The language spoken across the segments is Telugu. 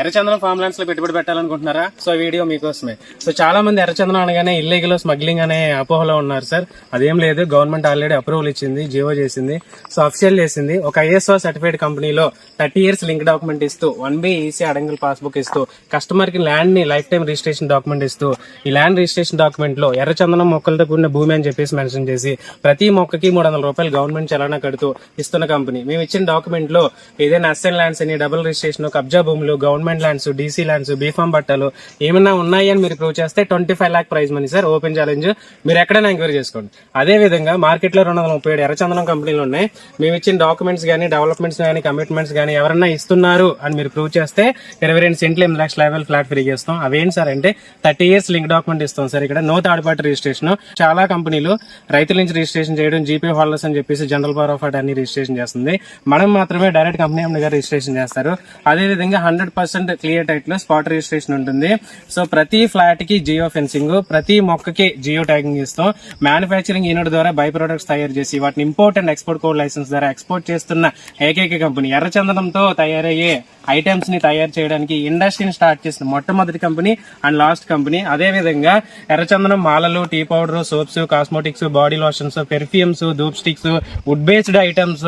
ఎర్రచందనం ఫామ్ ల్యాండ్స్లో పెట్టుబడి పెట్టాలనుకుంటున్నారా? సో వీడియో మీకోసమే. సో చాలా మంది ఎర్రచందనం అనగానే ఇల్లీగల్ స్మగ్లింగ్ అనే అపోహలో ఉన్నారు సార్ అదేం లేదు. గవర్నమెంట్ ఆల్రెడీ అప్రూవల్ ఇచ్చింది జియో చేసింది. సో అఫిషియల్ చేసింది. ఒక ఐఎస్ఓ సర్టిఫైడ్ కంపెనీలో థర్టీ ఇయర్స్ లింక్ డాక్యుమెంట్ ఇస్తూ వన్ బి ఈసీ అడంగుల్ పాస్బుక్ ఇస్తూ కస్టమర్కి ల్యాండ్ని లైఫ్ టైం రిజిస్ట్రేషన్ డాక్యుమెంట్ ఇస్తూ ఈ ల్యాండ్ రిజిస్ట్రేషన్ డాక్యుమెంట్లో ఎర్రచందనం మొక్కలతో కూడిన భూమి అని చెప్పేసి మెన్షన్ చేసి ప్రతి మొక్కకి మూడు వందల రూపాయలు గవర్నమెంట్ చలానా కడుతూ ఇస్తున్న కంపెనీ మేము ఇచ్చిన డాక్యుమెంట్లో ఏదైనా అసెన్ ల్యాండ్స్ అని డబుల్ రిజిస్ట్రేషన్ కబ్జా భూములు government lands DC lands B form బట్టలు ఏమైనా ఉన్నాయి అని మీరు ప్రూవ్ చేస్తే twenty five lakh prize money sir open challenge మీరు ఎక్కడైనా ఎంక్వైరీ చేసుకోండి. అదే విధంగా మార్కెట్లో రెండు వందల ముప్పై ఏడు ఎర్రచందనం కంపెనీలు ఉన్నాయి. మేము ఇచ్చిన డాక్యుమెంట్స్ కానీ డెవలప్మెంట్స్ కానీ కమిట్మెంట్స్ కానీ ఎవరన్నా ఇస్తున్నారు అని మీరు ప్రూవ్ చేస్తే ఇరవై రెండు సెంట్లు ఎనిమిది లక్షల లెవెల్ ఫ్లాట్ ఫ్రీ చేస్తాం. అవేంటి సార్ అంటే థర్టీ ఇయర్స్ లింక్ డాక్యుమెంట్ ఇస్తాం సార్ ఇక్కడ. నో థర్డ్ పార్టీ రిజిస్ట్రేషన్ చాలా కంపెనీలు రైతుల నుంచి రిజిస్ట్రేషన్ చేయడం జీపీ హోల్డర్స్ అని చెప్పేసి జనరల్ పవర్ ఆఫ్ అన్ని రిజిస్ట్రేషన్ చేస్తుంది. మనం మాత్రమే డైరెక్ట్ కంపెనీ గారు రిజిస్ట్రేషన్ చేస్తారు. అదే విధంగా హండ్రెడ్ పర్సెంట్ క్లియర్ టైట్లో స్పాట్ రిజిస్ట్రేషన్ ఉంటుంది. సో ప్రతి ఫ్లాట్కి జియో ఫెన్సింగ్ ప్రతి మొక్కకి జియో ట్యాగింగ్ ఇస్తాం మ్యానుఫ్యాక్చరింగ్ యూనిట్ ద్వారా బై ప్రొడక్ట్స్ తయారు చేసి వాటిని import and export code licence ద్వారా ఎక్స్పోర్ట్ చేస్తున్న ఏకైక కంపెనీ ఎర్రచందనంతో తయారయ్యే ఐటమ్స్ని తయారు చేయడానికి ఇండస్ట్రీని స్టార్ట్ చేసిన మొట్టమొదటి కంపెనీ అండ్ లాస్ట్ కంపెనీ. అదే విధంగా ఎర్రచందనం మాలలు tea powder soaps cosmetics body lotions perfumes dhoop sticks wood based items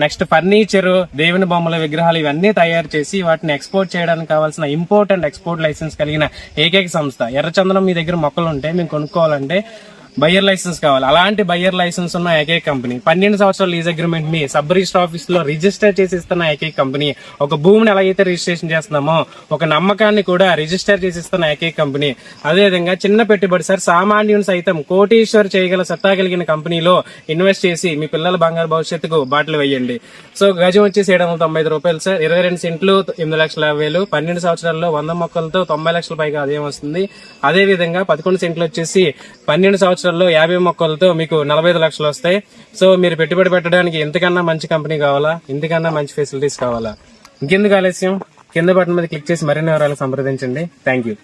next furniture దేవుని బొమ్మల విగ్రహాలు ఇవన్నీ తయారు చేసి వాటిని ఎక్స్పోర్ట్ చేయడానికి కావాల్సిన ఇంపోర్ట్ అండ్ ఎక్స్పోర్ట్ లైసెన్స్ కలిగిన ఏకైక సంస్థ. ఎర్రచందనం మీ దగ్గర మొక్కలు ఉంటే మేము కొనుక్కోవాలంటే బయ్యర్ లైసెన్స్ కావాలి. అలాంటి బయ్యర్ లైసెన్స్ ఉన్న ఏకైక కంపెనీ పన్నెండు సంవత్సరాల లీజ్ అగ్రిమెంట్ని సబ్ రిజిస్టర్ ఆఫీస్లో రిజిస్టర్ చేసి ఇస్తున్న ఏకైక కంపెనీ ఒక భూమిని ఎలాగైతే రిజిస్ట్రేషన్ చేస్తున్నామో ఒక నమ్మకాన్ని కూడా రిజిస్టర్ చేసి ఇస్తున్న ఏకైక కంపెనీ. అదేవిధంగా చిన్న పెట్టుబడి సార్ సామాన్యుని సైతం కోటీశ్వర్ చేయగల సత్తా కలిగిన కంపెనీలో ఇన్వెస్ట్ చేసి మీ పిల్లల బంగారు భవిష్యత్తుకు బాటలు వేయండి. సో గజం వచ్చేసి ఏడు వందల తొంభై ఐదు రూపాయలు సార్ ఇరవై రెండు సెంట్లు ఎనిమిది లక్షల యాభై వేలు పన్నెండు సంవత్సరాల్లో వంద మొక్కలతో తొంభై లక్షల పైగా ఆదాయం వస్తుంది. అదే విధంగా పదకొండు సెంట్లు వచ్చేసి పన్నెండు సంవత్సరాల్లో యాభై మొక్కలతో మీకు నలభై ఐదు లక్షలు వస్తాయి. సో మీరు పెట్టుబడి పెట్టడానికి ఎంతకన్నా మంచి కంపెనీ కావాలా? ఇంతకన్నా మంచి ఫెసిలిటీస్ కావాలా? ఇంకెందుకు ఆలస్యం? కింద బటన్ మీద క్లిక్ చేసి మరిన్ని వివరాలు సంప్రదించండి. Thank you.